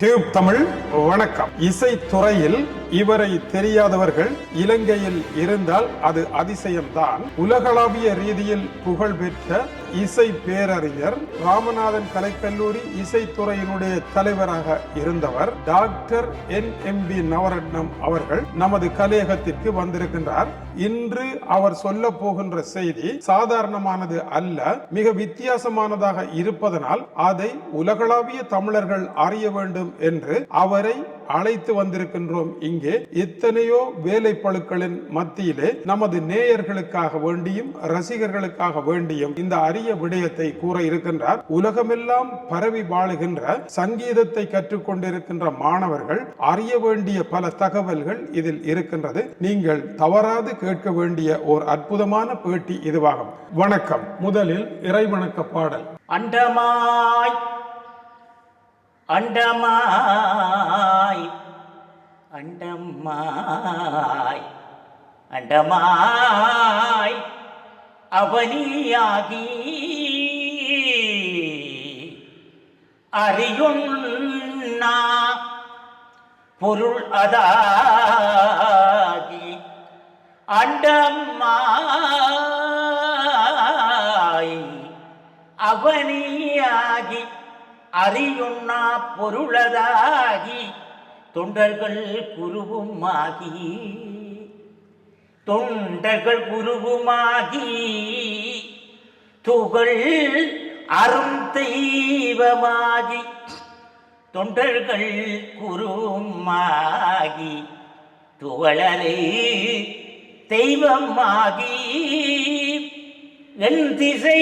Tube Tamil வணக்கம். இசைத்துறையில் இவரை தெரியாதவர்கள் இலங்கையில் இருந்தால் அது அதிசயம்தான். உலகளாவிய ரீதியில் புகழ்பெற்ற இசை பேரறிஞர் ராமநாதன் கலைக்கல்லூரி இசைத்துறையினுடைய தலைவராக இருந்தவர் doctor N M P Navaratnam அவர்கள் நமது கலையகத்திற்கு வந்திருக்கின்றார். இன்று அவர் சொல்ல போகின்ற செய்தி சாதாரணமானது அல்ல மிக வித்தியாசமானதாக இருப்பதனால் அதை உலகளாவிய தமிழர்கள் அறிய வேண்டும் என்று அவரை அழைத்து வந்திருக்கின்றோம் இங்கே எத்தனையோ வேலைப்பழுக்களின் மத்தியிலே நமது நேயர்களுக்காக வேண்டியும் ரசிகர்களுக்காக வேண்டியும் இந்த அரிய விடயத்தை கூற இருக்கின்றார். உலகமெல்லாம் பரவி வாழுகின்ற சங்கீதத்தை கற்றுக்கொண்டிருக்கின்ற மாணவர்கள் அறிய வேண்டிய பல தகவல்கள் இதில் இருக்கின்றது. நீங்கள் தவறாது கேட்க வேண்டிய ஓர் அற்புதமான பேட்டி இதுவாகும். வணக்கம். முதலில் இறைவணக்க பாடல். அண்டமாய் அண்டமாய் அண்டமாய் அண்டமாய் அவனியாகி. அறியுண்ணா பொருள் அதாகி. அண்டமாய் அவனியாகி. அறியுண்ணா பொருளதாகி தொண்டர்கள் குருவுமாகி தொண்டர்கள் குருவுமாகி துகள் அரும் தெய்வமாகி தொண்டர்கள் குருமாகி துகளரே தெய்வமாகி என் திசை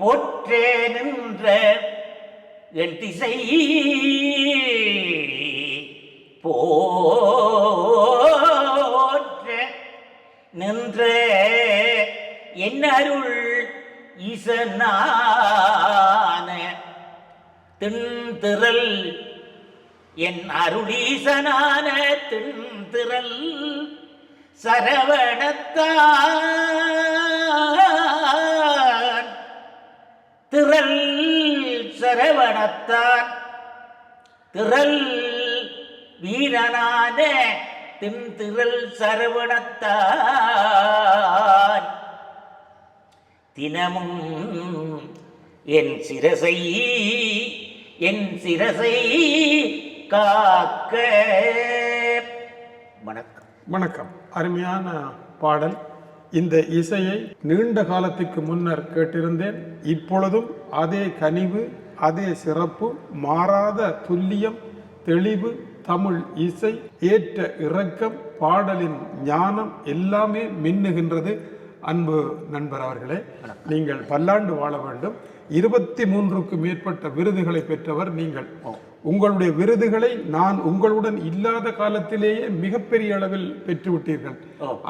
போற்றே நின்ற என் திசை போற்ற நின்ற என் அருள் ஈசனான திண்திரல் என் அருளீசனான திண்திரல் சரவணத்தான் திறல் சரவணத்தான் திரள் வீரனான திண்திரள் சரவணத்தான் தினமும் என் சிரசை என் சிரசை காக்க. வணக்கம். வணக்கம். அருமையான பாடல். இந்த இசையை நீண்ட காலத்துக்கு முன்னர் கேட்டிருந்தேன். இப்பொழுதும் அதே கனிவு அதே சிறப்பு மாறாத துல்லியம் தெளிவு தமிழ் இசை ஏற்ற இறக்கம் பாடலின் ஞானம் எல்லாமே மின்னுகின்றது. அன்பு நண்பர் அவர்களே நீங்கள் பல்லாண்டு வாழ வேண்டும். இருபத்தி மூன்றுக்கு மேற்பட்ட விருதுகளை பெற்றவர் நீங்கள். உங்களுடைய விருதுகளை நான் உங்களுடன் இல்லாத காலத்திலேயே மிகப்பெரிய அளவில் பெற்றுவிட்டீர்கள்.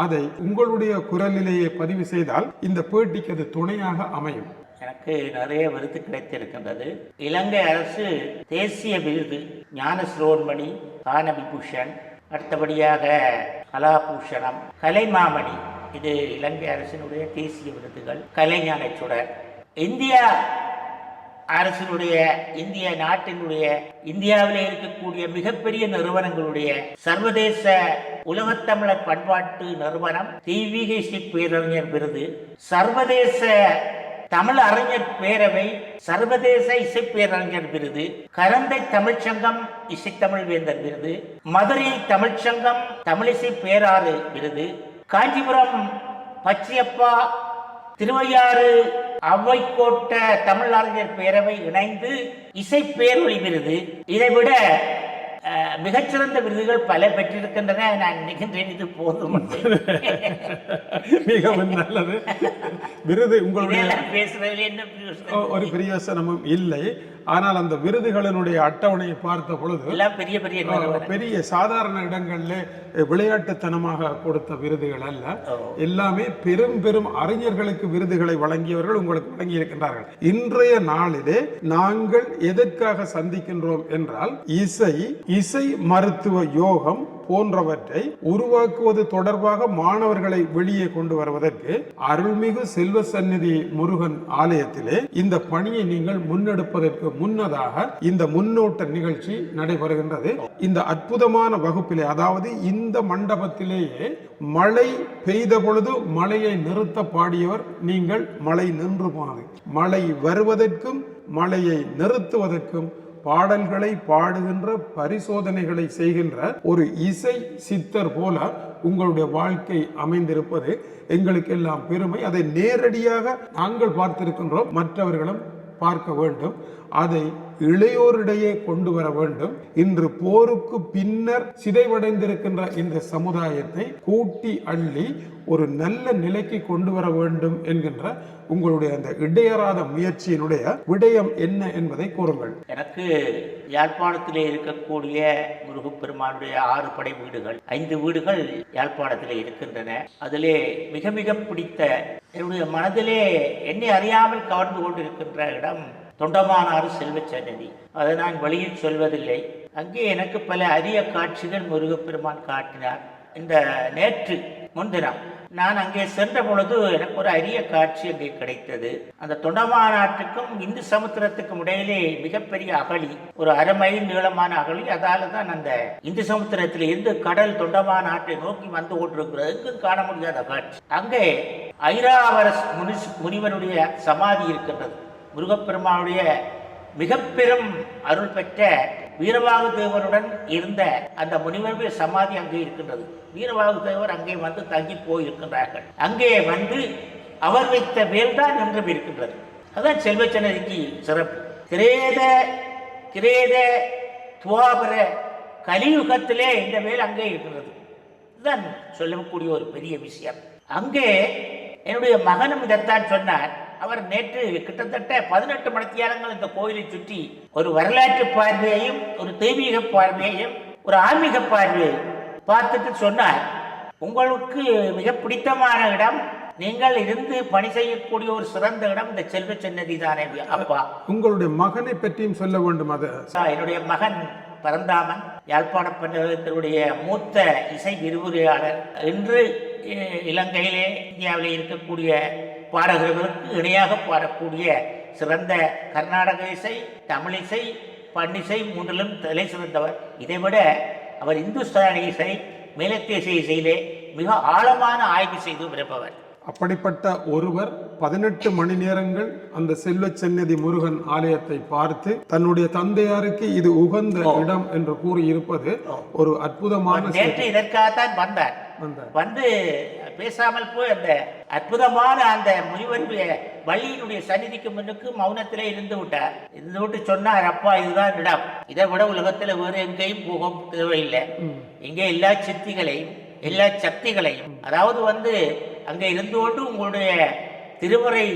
அதை உங்களுடைய குரலிலேயே பதிவு செய்தால் இந்த பேட்டிக்கு அது துணையாக அமையும். எனக்கு நிறைய விருது கிடைத்திருக்கின்றது. இலங்கை அரசு தேசிய விருது ஞான சிரோன்மணி கானவிபூஷன் அடுத்தபடியாக கலாபூஷணம் கலைமாமணி இது இலங்கை அரசினுடைய தேசிய விருதுகள் கலைஞான சுடர். இந்தியா அரசினுடைய இந்திய நாட்டினுடைய இந்தியாவிலே இருக்கக்கூடிய மிகப்பெரிய நிறுவனங்களுடைய சர்வதேச உலகத்தமிழர் பண்பாட்டு நிறுவனம் தெய்வீக இசை பேரறிஞர் விருது. சர்வதேச தமிழ் அறிஞர் பேரவை சர்வதேச இசை பேரறிஞர் விருது கரந்தை தமிழ்ச்சங்கம் இசைத்தமிழ் வேந்தர் விருது மதுரை தமிழ்ச்சங்கம் தமிழிசை பேராறு விருது காஞ்சிபுரம் பச்சியப்பா திருவையாறு அவ்வைக்கோட்ட தமிழ் அறிஞர் பேரவை இணைந்து இசை பேரொழி விருது இதைவிட மிகச்சிறந்த விருதுகள் பல பெற்றிருக்கின்றன நான் நினைக்கின்றேன் இது போதும். மிகவும் நல்லது விருது உங்களுடைய பேசுறதுல என்ன? ஒரு பிரயோசனமும் இல்லை ஆனால் அந்த விருதுகளினுடைய அட்டவணையை பார்த்த பொழுது பெரிய பெரிய. பெரிய சாதாரண இடங்கள்ல விளையாட்டுத்தனமாக கொடுத்த விருதுகள் அல்ல. எல்லாமே பெரும் பெரும் அறிஞர்களுக்கு விருதுகளை வழங்கியவர்கள் உங்களுக்கு வழங்கி இருக்கின்றார்கள் இன்றைய நாளிலே நாங்கள் எதற்காக சந்திக்கின்றோம் என்றால் இசை இசை மருத்துவ யோகம் போன்றவற்றை உருவாக்குவது தொடர்பாக மாணவர்களை வெளியே கொண்டு வருவதற்கு அருள்மிகு செல்வ சந்நிதி முருகன் ஆலயத்திலே இந்த பணியை நீங்கள் முன்னெடுப்பதற்கு முன்னதாக இந்த முன்னோட்ட நிகழ்ச்சி நடைபெறுகின்றது. இந்த அற்புதமான வகுப்பிலே அதாவது இந்த மண்டபத்திலேயே மழை பெய்த பொழுது மழையை நிறுத்த பாடியவர் நீங்கள் மழை நின்று போனது. மழை வருவதற்கும் மழையை நிறுத்துவதற்கும் பாடல்களை பாடுகின்ற பரிசோதனைகளை செய்கின்ற ஒரு இசை சித்தர் போல உங்களுடைய வாழ்க்கை அமைந்திருப்பது எங்களுக்கெல்லாம் பெருமை. அதை நேரடியாக நாங்கள் பார்த்திருக்கின்றோம். மற்றவர்களும் பார்க்க வேண்டும். அதை இளையோரிடையே கொண்டு வர வேண்டும். இன்று போருக்கு பின்னர் சிதைவடைந்திருக்கின்ற இந்த சமுதாயத்தை கூட்டி அள்ளி ஒரு நல்ல நிலைக்கு கொண்டு வர வேண்டும் என்கின்ற உங்களுடைய அந்த இடையறாத முயற்சியினுடைய விடயம் என்ன என்பதை கூறுங்கள். எனக்கு யாழ்ப்பாணத்திலே இருக்கக்கூடிய முருகப்பெருமானுடைய ஆறு படை வீடுகள் ஐந்து வீடுகள் யாழ்ப்பாணத்திலே இருக்கின்றன. அதிலே மிக மிக பிடித்த என்னுடைய மனதிலே என்னை அறியாமல் கவர்ந்து கொண்டிருக்கின்ற இடம் தொண்டமானாறு செல்வ சன்னதி. அதை நான் வழியில் சொல்வதில்லை. அங்கே எனக்கு பல அரிய காட்சிகள் முருகப்பெருமான் காட்டினார். இந்த நேற்று முன்தினம் நான் அங்கே சென்ற பொழுது எனக்கு ஒரு அரிய காட்சி அங்கே கிடைத்தது. அந்த தொண்டமாநாட்டுக்கும் இந்து சமுத்திரத்துக்கும் இடையிலே மிகப்பெரிய அகழி ஒரு அரை மைல் நீளமான அகழி. அதால தான் அந்த இந்து சமுத்திரத்தில் இருந்து கடல் தொண்டமாநாட்டை நோக்கி வந்து கொண்டிருக்கிறது. எங்கும் காண முடியாத காட்சி. அங்கே ஐராவரஸ் முனி முனிவனுடைய சமாதி இருக்கின்றது. முருகப்பெருமானுடைய மிக பெரும் அருள் பெற்ற வீரவாகு தேவருடன் இருந்த அந்த முனிவருடைய சமாதி அங்கே இருக்கின்றது. வீரவாகு தேவர் அங்கே வந்து தங்கி போயிருக்கின்றார்கள். அங்கே வந்து அவர் வைத்த மேல்தான் நின்று இருக்கின்றது. அதுதான் செல்வச்சனதிக்கு சிறப்பு. கிரேத கிரேத துவாபர கலியுகத்திலே இந்த வேல் அங்கே இருக்கிறது இதுதான் சொல்லக்கூடிய ஒரு பெரிய விஷயம். அங்கே என்னுடைய மகனும் இதைத்தான் சொன்னார். அவர் நேற்று கிட்டத்தட்ட பதினெட்டு மணித்தியாலங்கள் இந்த கோயிலை சுற்றி ஒரு வரலாற்று பார்வையையும் ஒரு தெய்வீக பார்வையையும் ஒரு ஆன்மீக பார்வையையும் பார்த்துட்டு சொன்னார். உங்களுக்கு மிக பிடித்தமான இடம் நீங்கள் இருந்து பணி செய்யக்கூடிய ஒரு சிறந்த இடம் இந்த செல்வ சன்னதி தானே அப்பா. உங்களுடைய மகனை பற்றியும் சொல்ல வேண்டும் அது. என்னுடைய மகன் பரந்தாமன் யாழ்ப்பாண பண்டகத்தினுடைய மூத்த இசை விரிவுரையாளர். இன்று இலங்கையிலே இந்தியாவிலே இருக்கக்கூடிய பாடகர்களுக்கு இணையாக பாடக்கூடிய சிறந்த கர்நாடக இசை தமிழ் இசை பன்னிசை மூன்றிலும் தலை சிறந்தவர். இதைவிட அவர் இந்துஸ்தானி இசை மேலத்தேசிய இசையிலே மிக ஆழமான ஆய்வு செய்து வருபவர் அப்படிப்பட்ட ஒருவர் பதினெட்டு மணி நேரங்கள் அந்த செல்வ சென்னதி முருகன் ஆலயத்தை பார்த்து தன்னுடைய தந்தையாருக்கு இது உகந்த இடம் என்று கூறி இருப்பது ஒரு அற்புதமான. நேற்று இதற்காகத்தான் வந்தார். வந்து பேசாமல் போய் அந்த அற்புதமான அந்த முனிவருடைய வள்ளியினுடைய சந்நிதிக்கு முன்னுக்கு மௌனத்திலே இருந்து விட்டார். இருந்து விட்டு சொன்னார் அப்பா இதுதான் இடம். இதை விட உலகத்துல வேறு எங்கேயும் போக தேவையில்லை. இங்கே எல்லா சித்திகளையும் எல்லா சக்திகளையும் அதாவது வந்து அங்கே இருந்து கொண்டு உங்களுடைய திருமுறை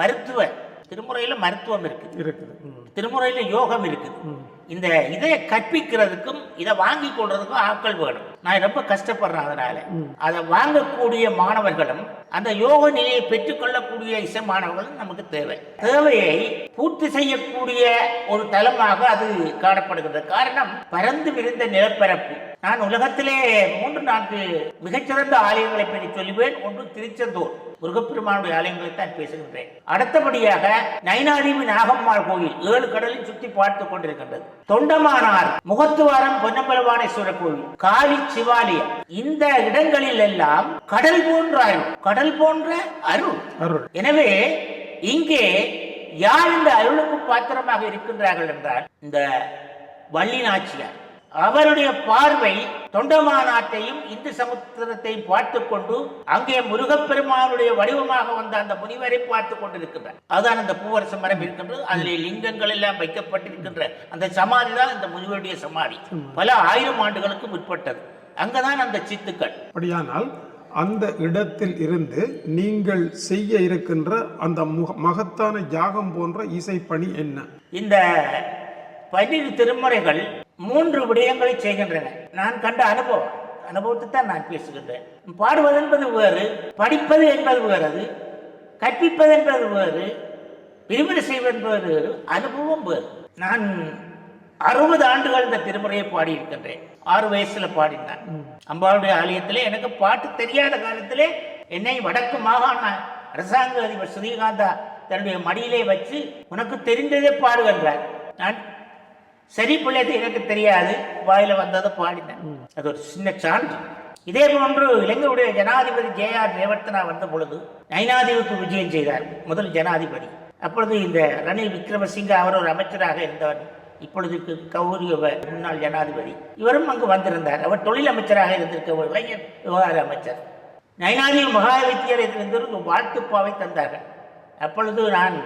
மருத்துவ திருமுறையில மருத்துவம் இருக்குது. இருக்குது. திருமுறையில யோகம் இருக்குது. இந்த இதை கற்பிக்கிறதுக்கும் இதை வாங்கி கொள்றதுக்கும் ஆட்கள் வேணும். நான் ரொம்ப கஷ்டப்படுறேன் அதனால. அதை வாங்கக்கூடிய மாணவர்களும் அந்த யோக நிலையை பெற்றுக்கொள்ளக்கூடிய இசை நமக்கு தேவை. தேவையை பூர்த்தி செய்யக்கூடிய ஒரு தலமாக அது காணப்படுகிறது காரணம் பறந்து விரிந்த நிலப்பரப்பு. நான் உலகத்திலே மூன்று நான்கு மிகச்சிறந்த ஆலயங்களை பற்றி சொல்லுவேன். ஒன்று திருச்செந்தூர். முருகப்பெருமானுடைய ஆலயங்களை தான் பேசுகின்றேன். அடுத்தபடியாக நைனாதேவி நாகம்மாள் கோயில் ஏழு கடலில் சுற்றி பார்த்து கொண்டிருக்கின்றது. தொண்டமானார் முகத்துவாரம் பொன்னம்பலவானேஸ்வரர் கோயில் காளி சிவாலயம். இந்த இடங்களில் எல்லாம் கடல் போன்ற கடல் போன்ற அருள். அருள். எனவே இங்கே யார் இந்த அருளுக்கு பாத்திரமாக இருக்கின்றார்கள் என்றால் இந்த வள்ளி நாச்சியார். அவருடைய பார்வை தொண்டமாநாட்டையும் இந்து சமுத்திரத்தையும் பார்த்து கொண்டு அங்கே முருகப்பெருமானுடைய வடிவமாக வந்த அந்த முனிவரை பார்த்து கொண்டிருக்கின்றார். அதுதான் அந்த பூவரச மரம் இருக்கின்றது. அதிலே லிங்கங்கள் எல்லாம் வைக்கப்பட்டிருக்கின்ற அந்த சமாதி தான் இந்த முனிவருடைய சமாதி. பல ஆயிரம் ஆண்டுகளுக்கு முற்பட்டது அங்கதான் அந்த சித்துக்கள். அப்படியானால் அந்த இடத்தில் இருந்து நீங்கள் செய்ய இருக்கின்ற அந்த முக- மகத்தான யாகம் போன்ற இசைப்பணி என்ன? இந்த பதிவு திருமுறைகள் மூன்று விடயங்களை செய்கின்றன. நான் கண்ட அனுபவம் அனுபவத்தை தான் நான் பேசுகின்றேன். பாடுவது என்பது வேறு படிப்பது என்பது வேறு கற்பிப்பது என்பது வேறு விரிவுரை செய்வது என்பது வேறு அனுபவம் வேறு. நான் அறுபது ஆண்டுகள் இந்த திருமுறையை பாடியிருக்கின்றேன் ஆறு வயசுல பாடினேன். அம்பாளுடைய ஆலயத்திலே எனக்கு பாட்டு தெரியாத காலத்திலே என்னை வடக்கு மாகாண அரசாங்க அதிபர் ஸ்ரீகாந்தா தன்னுடைய மடியிலே வச்சு உனக்கு தெரிந்ததே பாடுகின்றார் நான் சரி பிள்ளைது எனக்கு தெரியாது. வாயில வந்ததை பாடினேன். அது ஒரு சின்ன சான்று. இதே போன்று இலங்கையுடைய ஜனாதிபதி ஜே ஆர் ரேவர்த்தனா வந்த பொழுது நைனாதீவுக்கு விஜயம் செய்தார் முதல் ஜனாதிபதி. அப்பொழுது இந்த ரணில் விக்ரமசிங்க அவர் ஒரு அமைச்சராக இருந்தவர். இப்பொழுதுக்கு கௌரிய முன்னாள் ஜனாதிபதி. இவரும் அங்கு வந்திருந்தார். அவர் தொழில் அமைச்சராக இருந்திருக்க ஒரு இளைஞர் விவகார அமைச்சர். நயனாதி மகா வித்தியாலயத்திலிருந்து ஒரு வாழ்த்துப்பாவை தந்தார்கள். அப்பொழுது நான்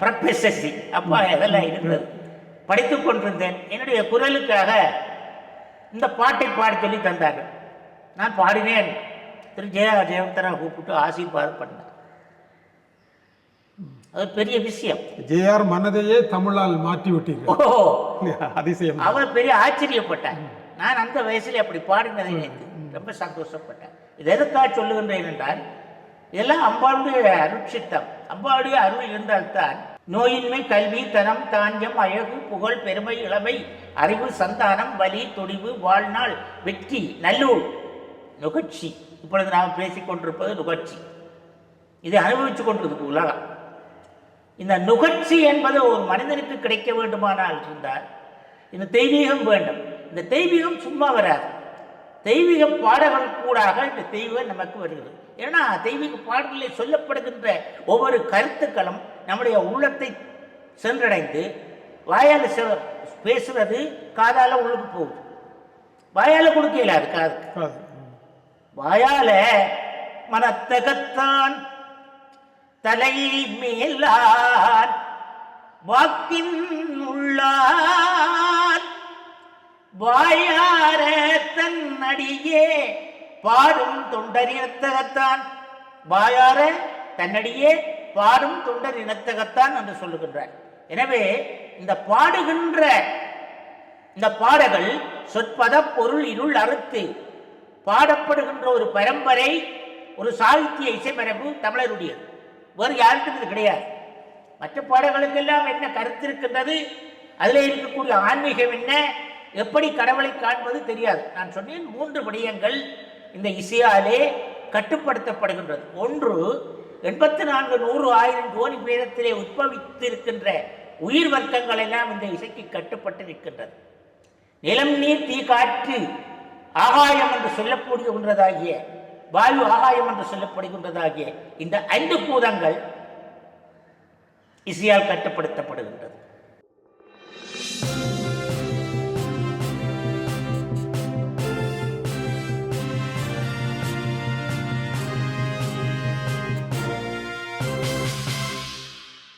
ப்ரொஃபெசசி அப்பா இதெல்லாம் இருந்தது படித்துக் கொண்டிருந்தேன். என்னுடைய குரலுக்காக இந்த பாட்டை பாடி சொல்லி தந்தார்கள். நான் பாடினேன். திரு ஜெயா ஜெயவர்த்தனா கூப்பிட்டு ஆசீர்வாதம் பண்ணேன் அது பெரிய விஷயம். ஜேஆர் மனதையே தமிழால் மாற்றி விட்டீர்கள் ஓ அதிசயம். அவர் பெரிய ஆச்சரியப்பட்டார். நான் அந்த வயசுல அப்படி பாடினதை நினைத்து ரொம்ப சந்தோஷப்பட்டேன். இது எதுக்காக சொல்லுகின்றேன் என்றால் இதெல்லாம் அம்பாளுடைய அருட்சித்தம். அம்பாளுடைய அருள் இருந்தால்தான் நோயின்மை கல்வி தனம் தானியம் அழகு புகழ் பெருமை இளமை அறிவு சந்தானம் வலி துடிவு வாழ்நாள் வெற்றி நல்லூர் நுகர்ச்சி. இப்பொழுது நாம் பேசிக் கொண்டிருப்பது நுகர்ச்சி. இதை அனுபவித்துக் கொண்டிருக்கு உலகம். இந்த நுகர்ச்சி என்பது ஒரு மனிதனுக்கு கிடைக்க வேண்டுமானால் இருந்தால் இந்த தெய்வீகம் வேண்டும். இந்த தெய்வீகம் சும்மா வராது. தெய்வீக பாடல்கள் கூடாக இந்த தெய்வம் நமக்கு வருகிறது. ஏன்னா தெய்வீக பாடல்களில் சொல்லப்படுகின்ற ஒவ்வொரு கருத்துக்களும் நம்முடைய உள்ளத்தை சென்றடைந்து வாயால் பேசுறது காதால உள்ளுக்கு போகுது. வாயால கொடுக்க இயலாது காது. காது. வாயால மனத்தகத்தான் தலை மேலான் வாக்கின் உள்ளான் வாயார தன்னடியே பாடும் தொண்டர் இனத்தகத்தான். வாயார தன்னடியே பாடும் தொண்டர் இனத்தகத்தான் என்று சொல்லுகின்றார். எனவே இந்த பாடுகின்ற இந்த பாடல்கள் சொற்பத பொருள் இருள் அறுத்து பாடப்படுகின்ற ஒரு பரம்பரை ஒரு சாகித்ய இசைமரபு தமிழருடையது. வேறு யாருக்கும் இது கிடையாது. மற்ற பாடங்களுக்கெல்லாம் என்ன கருத்து இருக்கின்றது? அதில் இருக்கக்கூடிய ஆன்மீகம் என்ன? எப்படி கடவுளை காண்பது தெரியாது. நான் சொன்னேன் மூன்று விடயங்கள் இந்த இசையாலே கட்டுப்படுத்தப்படுகின்றது. ஒன்று எண்பத்தி நான்கு நூறு ஆயிரம் கோடி பேதத்திலே உற்பவித்திருக்கின்ற உயிர் வர்க்கங்கள் எல்லாம் இந்த இசைக்கு கட்டுப்பட்டு நிற்கின்றது நிலம் நீர் தீ காற்று ஆகாயம் என்று சொல்லக்கூடிய ஒன்றதாகிய வாயு ஆகாயம் என்று சொல்லப்படுகின்றதாகிய இந்த ஐந்து பூதங்கள் இசையால் கட்டுப்படுத்தப்படுகின்றன.